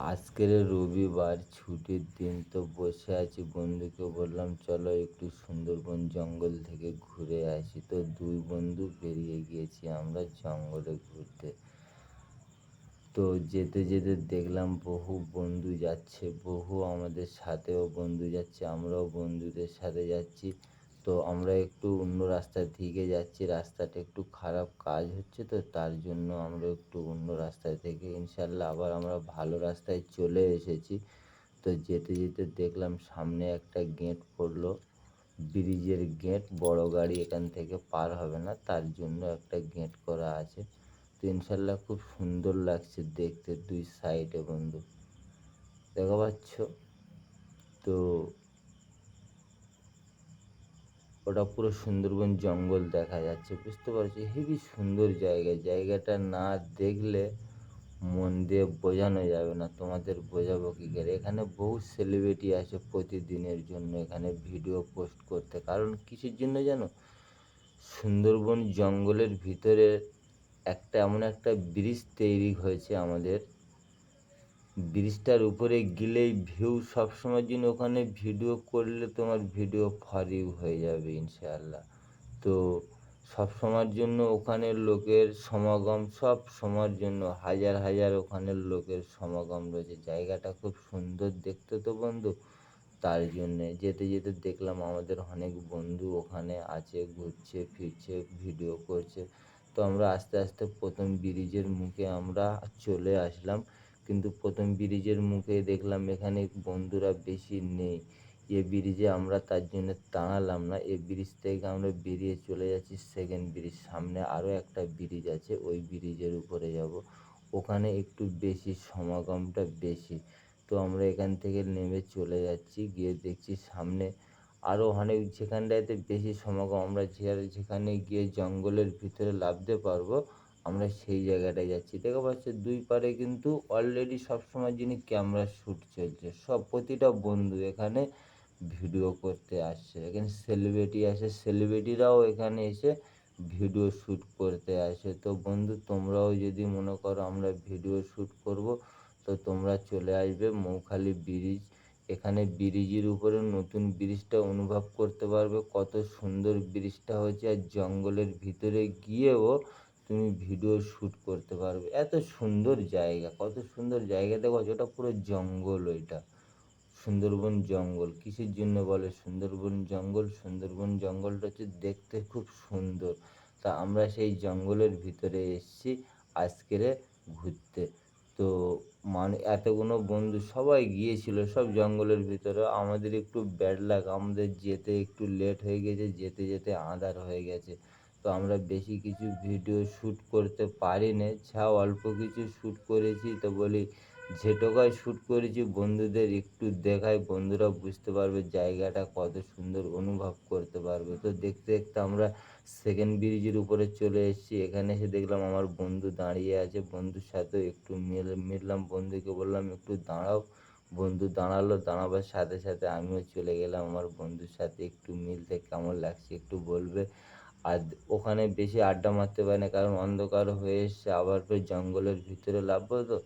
আজকের রবিবার ছুটির দিন তো বসে আছি, বন্ধুকে বললাম, চলো একটু সুন্দরবন জঙ্গল থেকে ঘুরে আসি। তো দুই বন্ধু বেরিয়ে গিয়েছি আমরা জঙ্গলে ঘুরতে। তো যেতে যেতে দেখলাম বহু বন্ধু যাচ্ছে, বহু আমাদের সাথেও বন্ধু যাচ্ছে, আমরাও বন্ধুদের সাথে যাচ্ছি। তো আমরা একটু অন্য রাস্তার দিকে যাচ্ছি, রাস্তাটা একটু খারাপ কাজ হচ্ছে তো, তার জন্য আমরা একটু অন্য রাস্তা থেকে ইনশাল্লাহ আবার আমরা ভালো রাস্তায় চলে এসেছি। তো যেতে যেতে দেখলাম সামনে একটা গেট পড়ল, ব্রিজের গেট, বড় গাড়ি এখান থেকে পার হবে না, তার জন্য একটা গেট করা আছে। তো ইনশাল্লাহ খুব সুন্দর লাগছে দেখতে দুই সাইডে বন্ধু। দেখা পাচ্ছ? তো ওটা পুরো সুন্দরবন জঙ্গল দেখা যাচ্ছে, বুঝতে পারছি? হেবি সুন্দর জায়গা। জায়গাটা না দেখলে মন দিয়ে বোঝানো যাবে না, তোমাদের বোঝাবো কী করে? এখানে বহু সেলিব্রিটি আসে প্রতিদিনের জন্য, এখানে ভিডিও পোস্ট করতে। কারণ কিসের জন্য জানো? সুন্দরবন জঙ্গলের ভিতরে একটা এমন একটা ব্রিজ তৈরি হয়েছে আমাদের ব্রিজটার উপরে গেলেই ভিউ সবসময়ের জন্য ওখানে ভিডিও করলে তোমার ভিডিও ফর ইউ হয়ে যাবে ইনশাআল্লাহ। তো সব সময়ের জন্য ওখানের লোকের সমাগম সব সময়ের জন্য হাজার হাজার ওখানের লোকের সমাগম রয়েছে। জায়গাটা খুব সুন্দর দেখতে তো বন্ধু। তার জন্যে যেতে যেতে দেখলাম আমাদের অনেক বন্ধু ওখানে আছে, ঘুরছে, ফিরছে ভিডিও করছে। তো আমরা আস্তে আস্তে প্রথম ব্রিজের মুখে আমরা চলে আসলাম। কিন্তু প্রথম ব্রিজের মুখে দেখলাম এখানে বন্ধুরা বেশি নেই। এ ব্রিজে আমরা তার জন্য দাঁড়ালাম না। এ ব্রিজ থেকে আমরা বেরিয়ে চলে যাচ্ছি সেকেন্ড ব্রিজ। সামনে আরও একটা ব্রিজ আছে, ওই ব্রিজের উপরে যাব। ওখানে একটু বেশি সমাগমটা বেশি। তো আমরা এখান থেকে নেমে চলে যাচ্ছি, গিয়ে দেখছি সামনে আরও অনেক যেখানটাতে বেশি সমাগম। আমরা যেখানে গিয়ে জঙ্গলের ভিতরে নামতে পারব আমরা সেই জায়গাটায় যাচ্ছি। দেখতে পাচ্ছ, দুই পারে কিন্তু অলরেডি সবসময় যিনি ক্যামেরা শ্যুট চলছে, সব প্রতিটা বন্ধু এখানে ভিডিও করতে আসছে। এখানে সেলিব্রিটি আসে সেলিব্রিটিরাও এখানে এসে ভিডিও শ্যুট করতে আসে। তো বন্ধু, তোমরাও যদি মনে করো আমরা ভিডিও শ্যুট করব, তো তোমরা চলে আসবে মৌখালি ব্রিজ এখানে ব্রিজের উপরে নতুন ব্রিজটা অনুভব করতে পারবে। কত সুন্দর ব্রিজটা হচ্ছে আর জঙ্গলের ভিতরে গিয়েও তুমি ভিডিও শ্যুট করতে পারবে। এত সুন্দর জায়গা, কত সুন্দর জায়গা। দেখো, ওটা পুরো জঙ্গল ওইটা। সুন্দরবন জঙ্গল, কিসের জন্য বলে? সুন্দরবন জঙ্গল, সুন্দরবন জঙ্গলটা হচ্ছে দেখতে খুব সুন্দর। তা আমরা সেই জঙ্গলের ভিতরে এসেছি আজকের ঘুরতে। তো মানে এতগুলো বন্ধু সবাই গিয়েছিল, সব জঙ্গলের ভিতরে। আমাদের একটু ব্যাড লাগ আমাদের যেতে একটু লেট হয়ে গেছে, যেতে যেতে আঁধার হয়ে গেছে। তো আমরা বেশি কিছু ভিডিও শ্যুট করতে পারি পারিনি। যা অল্প কিছু শ্যুট করেছি তো বলি যেটুকাই শ্যুট করেছি, বন্ধুদের একটু দেখাই বন্ধুরা বুঝতে পারবে জায়গাটা কত সুন্দর অনুভব করতে পারবে। তো দেখতে দেখতে আমরা সেকেন্ড ব্রিজের উপরে চলে এসেছি, এখানে এসে দেখলাম আমার বন্ধু দাঁড়িয়ে আছে, বন্ধুর সাথেও একটু মিল, মিললাম বন্ধুকে, বললাম একটু দাঁড়াও। বন্ধু দাঁড়াল, দাঁড়াবার সাথে সাথে আমিও চলে গেলাম, আমার বন্ধুর সাথে একটু মিলতে কেমন লাগছে একটু বলবে। আর ওখানে বেশি আড্ডা মারতে পারি না, কারণ অন্ধকার হয়ে এসছে আবার ফের জঙ্গলের ভিতরে লাভবো তো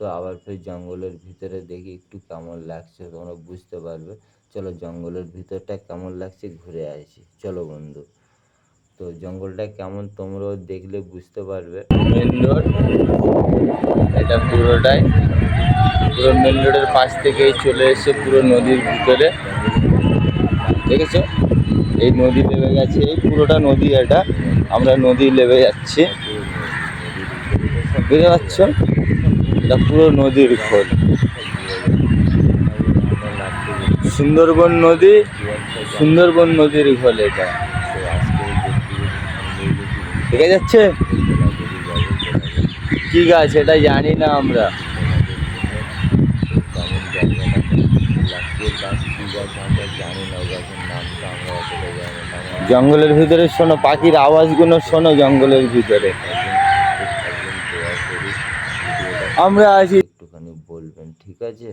তো আবার ফের জঙ্গলের ভিতরে দেখি একটু কেমন লাগছে, তোমরা বুঝতে পারবে। চলো জঙ্গলের ভিতরটা কেমন লাগছে ঘুরে আসি। চলো বন্ধু, তো জঙ্গলটা কেমন তোমরাও দেখলে বুঝতে পারবে। মেন রোড এটা পুরোটাই। পুরো মেন রোডের পাশ থেকেই চলে এসে পুরো নদীর ভিতরে। দেখেছ? এই নদী নেমে গেছে, এই পুরোটা নদী এটা। আমরা নদী নেমে যাচ্ছি। বুঝতে পারছ? এটা পুরো নদীর খোল সুন্দরবন নদী, সুন্দরবন নদীর খোল এটা। দেখা যাচ্ছে? কি গাছ এটা জানি না আমরা। জঙ্গলের ভিতরে শোনো পাখির আওয়াজগুলো শোনো জঙ্গলের ভিতরে। আমরা আছি। একটুখানি বলবেন ঠিক আছে?